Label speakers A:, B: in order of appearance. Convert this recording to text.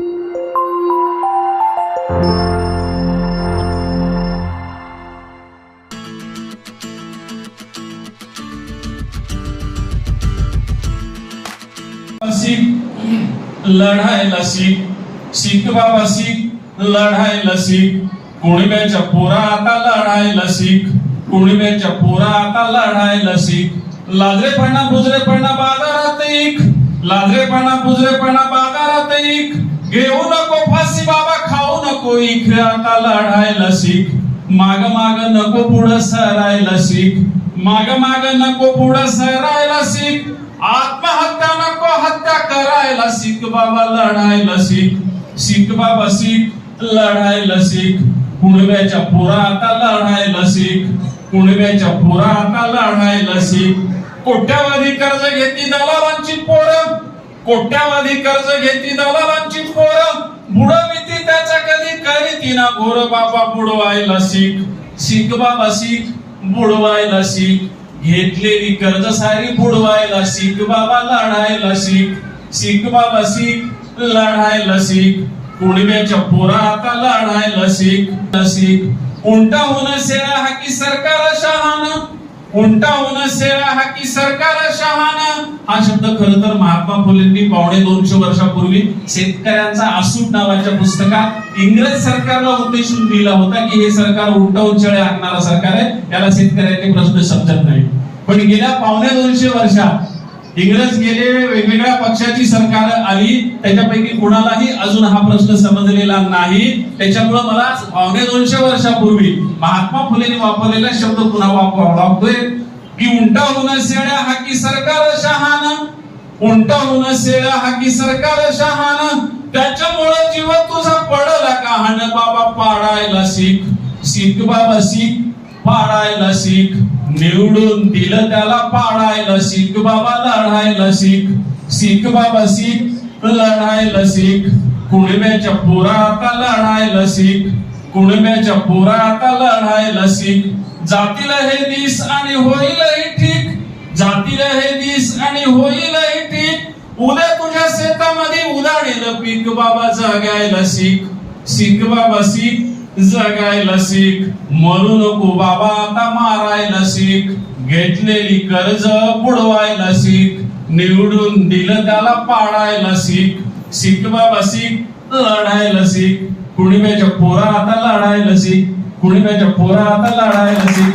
A: सीख लढायला सीख सीख बाबा सीख लढायला सीख कुणब्याच्या पोरा आता लढायला सीख कुणब्याच्या पोरा आता लढायला सीख लाजरेपणा बुजरेपणा बाजारात एक लाजरेपणा बुजरेपणा बाजारात एक घेऊ नको फाशी बाबा खाऊ नको इकडे. आता लढायला शिक. माग माग नको पुढं सरायला शिक. माग माग नको पुढं सरायला शिक. आत्महत्या नको हत्या करायला सीख बाबा लढायला शिक. शिक बाबा शीख लढायला शिक. कुणब्याच्या पुरा आता लढायला शिक. कुणब्याच्या पुरा आता लढायला शिक. कोट्यावधी कर्ज कोट्यावधी कर्ज घेतली दलालांची पोर. बुडविती त्याचा कधी करीती ना घोर बाबा बुडवायला सीख. शिक बाबा शिक बुडवायला सीख. घेतलेली कर्ज सारी बुडवायला सीख. बाबा लढायला सीख. शिक बाबा शिक लढायला सीख. कुणब्याच्या पोरा आता लढायला सीख. सीख. उंटा होणं सेरा हा की सरकार शहाणं. उलटा होणं सेरा हा की सरकार हा शब्द खर तर महात्मा फुलेंनी पावणे दोनशे वर्षापूर्वी शेतकऱ्यांचा आसूट नावाच्या पुस्तकात इंग्रज सरकारला उद्देशून लिहिला होता की हे सरकार उलटा चळे आणणारा सरकार आहे याला शेतकऱ्यांनी प्रश्न समजत नाही. पण गेल्या पावणे दोनशे वर्षात इंग्रज गेले वेगवेगळ्या पक्षाची सरकार आली त्याच्यापैकी कुणालाही अजून हा प्रश्न समजलेला नाही. त्याच्यामुळे मला पावणे दोनशे वर्षापूर्वी महात्मा फुलेंनी वापरलेला शब्द पुन्हा वापरावा लागतोय. की उंटाहून शेळ्या हा की सरकार शहाण. उंटाहून शेळ्या हा की सरकार शहाण. त्याच्यामुळं जीव तुझा पडला का? हाण बाबा पाडायला सीख. शिक बाबा शिक पाडायला सीख. निवडून दिलं त्याला पाडायला सीख. बाबा लढायला सीख. शिक बाबा सीख. लढायला सीख. कुणब्याच्या पुरा आता लढायला सीख. कुणब्याच्या पोरा आता लढायला सीख जातीला हे दिस आणि होईलही ठीक. जातीला हे दिस आणि होईलही ठीक. उद्या तुझ्या शेतामध्ये उदाडेल पीक बाबा जगायला सीख सीख बाबा सीख जगायला सीख मरू नको बाबा आता मारायला सीख घेतलेली कर्ज बुडवायला सीख निवडून दिलं त्याला पाडायला सीख सीख बाबा सीख लढायला सीख कुणिमेच्या पोरा आता लढायला लसी कुणिमेच्या पोरा आता लढायला सी